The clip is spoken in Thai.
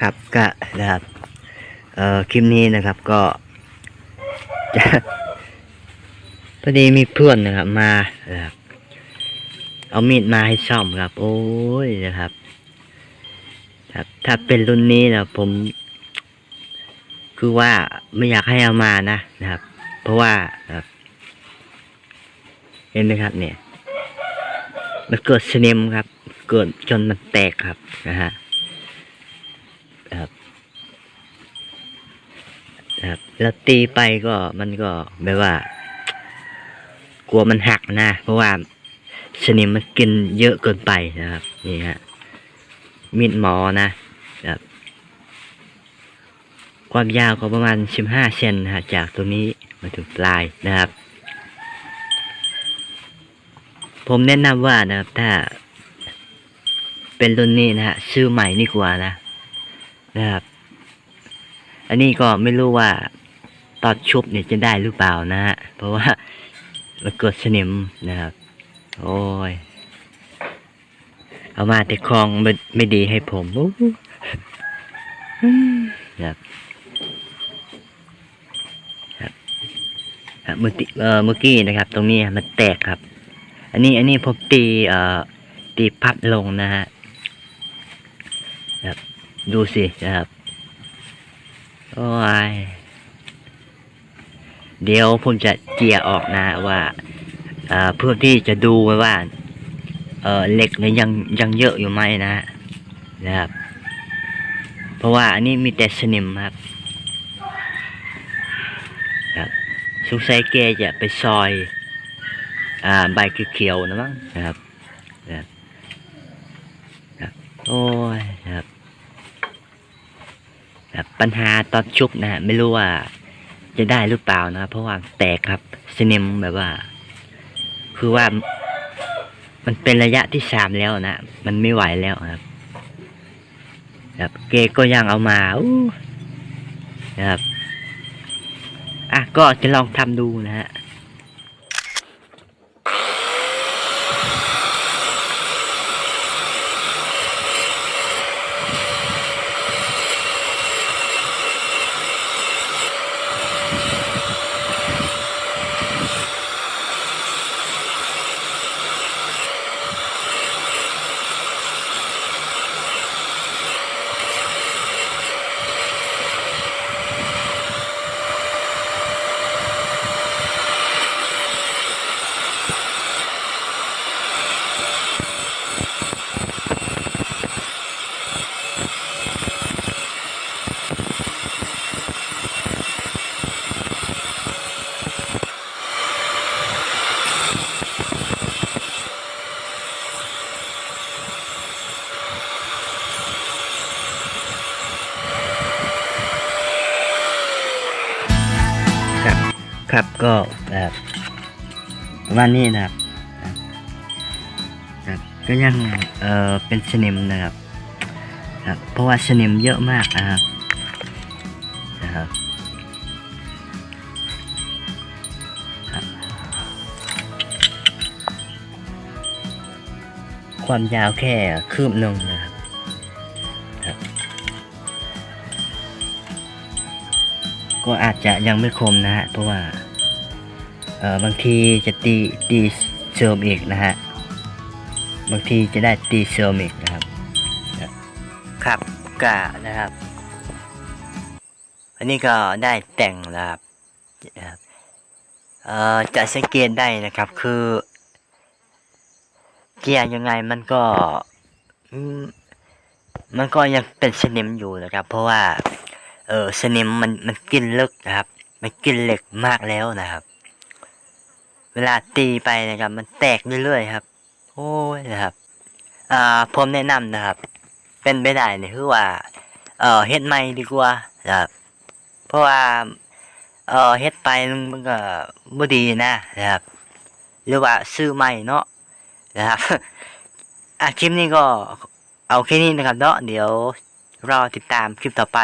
ครับก็นะครับเอ่อคลิปนี้นะครับก็จะพอดีมีเพื่อนนะครับ มานะครับเอามีดมาให้ซ่อมครับ โอ้ยนะครับครับถ้าเป็นรุ่นนี้นะผม คือว่าไม่อยากให้เอามานะนะครับ เพราะว่าครับเห็นไหมครับ เนี่ย มันเกิดสนิมครับ เกิดจนมันแตกครับนะฮะครับ ครับแล้วตีไปก็มันก็แบบว่า กลัวมันหักนะ เพราะว่าสนิมมันกินเยอะเกินไปนะครับ นี่ฮะมีดหมอนะครับ ความยาวก็ประมาณสิบห้าเซนนะฮะจากตรงนี้มาถึงปลายนะครับ ผมแนะนำว่านะครับ ถ้า เป็นรุ่นนี้นะฮะซื้อใหม่นี่กว่านะ นะครับ อันนี้ก็ไม่รู้ว่าตอนชุบเนี่ยจะได้หรือเปล่านะฮะ เพราะว่ามันเกิดสนิมนะครับ โอ้ย เอามาแต่คลองไม่ไม่ดีให้ผมอู้ครับครับเมื่อกี้เอ่อเมื่อกี้นะครับ ตรงนี้มันแตกครับ อันนี้อันนี้ผมตีเอ่อตีพับลงนะฮะครับดูสินะครับ โอ้ย เดี๋ยวผมจะเจียออกนะว่าเอ่อเพื่อที่จะดูไว้ว่าเออเหล็กเนี่ยยังยังเยอะอยู่ไหมนะนะครับ เพราะว่าอันนี้มีแต่สนิมครับครับสงสัยแกจะไปซอยอ่าใบเขียวๆนะมั้งนะครับนะครับ โอ้ยนะครับ ปัญหาตอนชุบนะฮะไม่รู้ว่าจะได้หรือเปล่านะครับเพราะว่าแตกครับสนิมแบบว่า คือว่ามันเป็นระยะที่สามแล้วนะมันไม่ไหวแล้วครับครับเกก็ยังเอามาอู้นะครับอะก็จะลองทำดูนะฮะ ครับ ครับก็แบบวันนี้นะครับครับก็ยังเอ่อเป็นสนิมนะครับครับ เพราะว่าสนิมเยอะมากนะครับนะครับความยาวแค่คืบหนึ่งนะครับ ก็อาจจะยังไม่คมนะฮะ เพราะว่า เออบางทีจะตีตีเสริมอีกนะฮะ บางทีจะได้ตีเสริมอีกนะครับ ครับกะนะครับ อันนี้ก็ได้แต่งนะครับนะครับเอ่อจะสังเกตได้นะครับคือ เกียร์ยังไงมันก็มมันก็ยังเป็นสนิมอยู่นะครับ เพราะว่า เออสนิมมันมันกินลึกนะครับ มันกินเหล็กมากแล้วนะครับ เวลาตีไปนะครับ มันแตกเรื่อยๆครับ โอ้ยนะครับอ่าผมแนะนำนะครับ เป็นไปได้เนี่ยคือว่า เออเฮ็ดใหม่ดีกว่านะครับ เพราะว่าเออเฮ็ดไปมันก็บ่ดีนะนะครับหรือว่าซื้อใหม่เนาะนะครับอะคลิปนี้ก็เอาแค่นี้นะครับเนาะเดี๋ยวรอติดตามคลิปต่อไป